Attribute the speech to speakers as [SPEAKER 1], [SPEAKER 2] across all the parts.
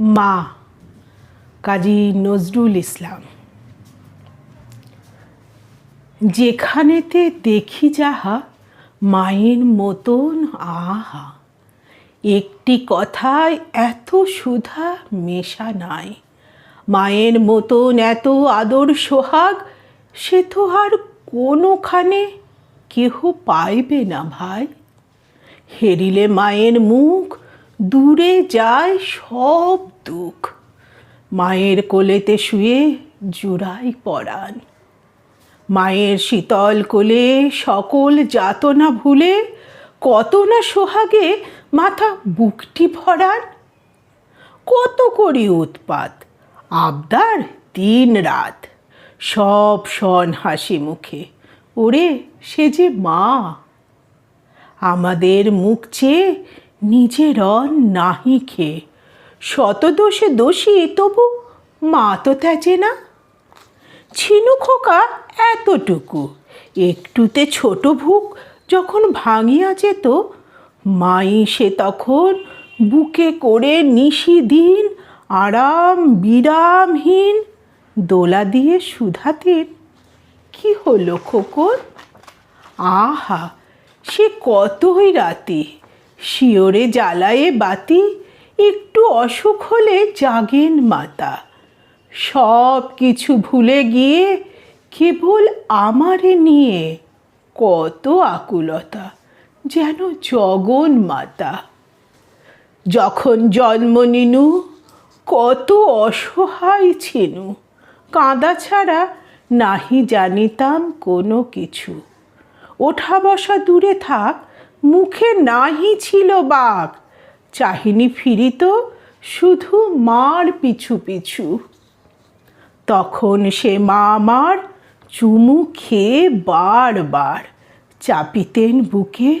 [SPEAKER 1] মা, কাজী নজরুল ইসলাম। যেখানেতে দেখি যাহা, মায়ের মতন আহা। একটি কথায় এত সুধা মেশা নাই। মায়ের মতন এত আদর সোহাগ, সে তো আর কোনোখানে কেহ পাইবে না ভাই। হেরিলে মায়ের মুখ, দূরে যায় সব দুঃখ। মায়ের কোলেতে শুয়ে জুড়াই পরাণ। মায়ের শীতল কোলে সকল যাতনা ভুলে কত না সোহাগে মাথা বুকটি ভরান। কত করি উৎপাত, আবদার দিন রাত। সব শন হাসি মুখে, ওরে সে যে মা। আমাদের মুখ চেয়ে নিজের নাহি খেয়ে শত দোষে দোষী তবু মা তো ত্যাজে না। ছিনু খোকা এতটুকু। একটুতে ছোট ভুক যখন ভাঙিয়া যেত, মাই সে তখন বুকে করে নিশি দিন আরাম বিরামহীন দোলা দিয়ে সুধাতেন কি হলো খোকন? আহা, সে কতই রাতে, শিওরে জ্বালায়ে বাতি একটু অসুখ হলে জাগেন মাতা। সব কিছু ভুলে গিয়ে কেবল আমারে নিয়ে কত আকুলতা, যেন জগন মাতা। যখন জন্ম নিনু, কত অসহায় ছিনু। কাঁদা ছাড়া নাহি জানিতাম কোনো কিছু। ওঠা বসা দূরে থাক, মুখে নাহি ছিল বাঘ চাহিনি ফিরিত শুধু মার পিছু পিছু। তখন সে মা আমার চুমু খেয়ে বারবার চাপিতেন বুকে,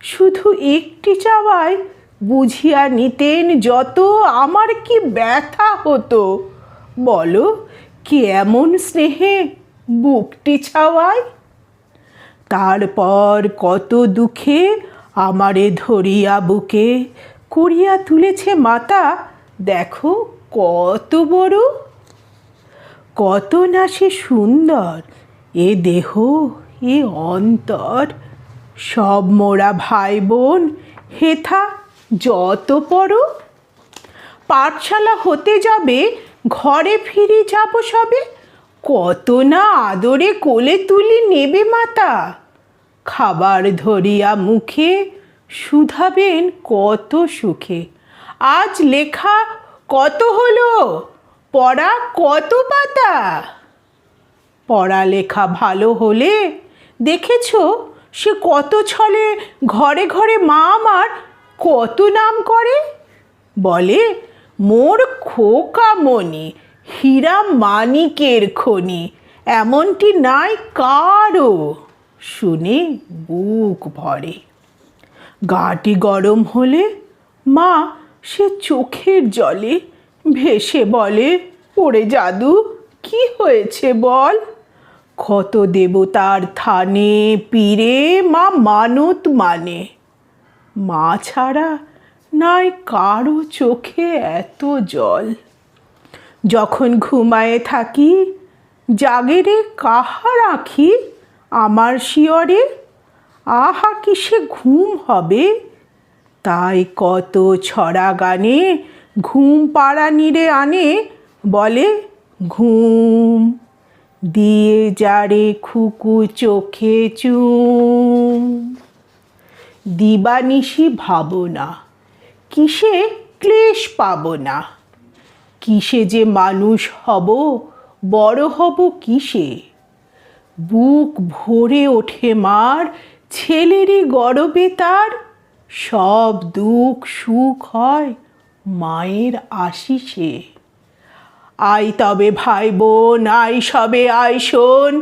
[SPEAKER 1] শুধু একটি চাওয়ায় বুঝিয়া নিতেন যত আমার কি ব্যথা হতো। বলো, কি এমন স্নেহে বুকটি ছাওয়ায়? তারপর কত দুঃখে আমারে ধরিয়া বুকে করিয়া তুলেছে মাতা, দেখো কত বড়। কত না সে সুন্দর, এ দেহ, এ অন্তর। সব মোরা ভাই বোন হেথা যত পড়ো। পাঠশালা হতে যাবে, ঘরে ফিরে যাব সবে। কত না আদরে কোলে তুলি নেবে মাতা। খাবার ধরিয়া মুখে শুধাবেন কত সুখে। আজ লেখা কত হলো? পড়া কত পাতা? পড়ালেখা ভালো হলে? দেখেছ, সে কত ছলে ঘরে ঘরে মা আমার কত নাম করে? বলে, মোর খোকা মনি হীরা মানিকের খনি, এমনটি নাই কারও শুনে বুক ভরে। গাটি গরম হলে মা সে চোখের জলে ভেসে বলে, ওরে জাদু, কি হয়েছে বল? ক্ষত দেবতার থানে পীরে মা মানত মানে। মা ছাড়া নাই কারও চোখে এত জল। যখন ঘুমায়ে থাকি, জাগেরে কাহার আঁখি? আমার শিয়রে আহা কিসে ঘুম হবে? তাই কত ছড়া গানে ঘুম পাড়া নিরে আনে, বলে, ঘুম দিয়ে যারে খুকু চোখে চুম। দিবানিশি ভাবনা কিসে ক্লেশ পাব না, কিসে যে মানুষ হব, বড় হব কিসে? বুক ভরে ওঠে মার ছেলেরই গরবে তার, সব দুঃখ সুখ হয় মায়ের আশিসে। আই তবে ভাই বোন আই সবে আই শোন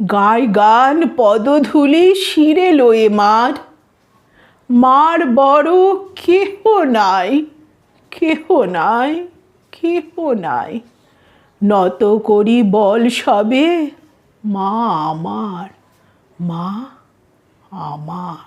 [SPEAKER 1] গায় গান পদধূলি শিরে লয়ে মার। মার বড় কেহ নাই কেহ নাই কেহ নাই, নত করি বল সবে মা আমার, মা 阿妈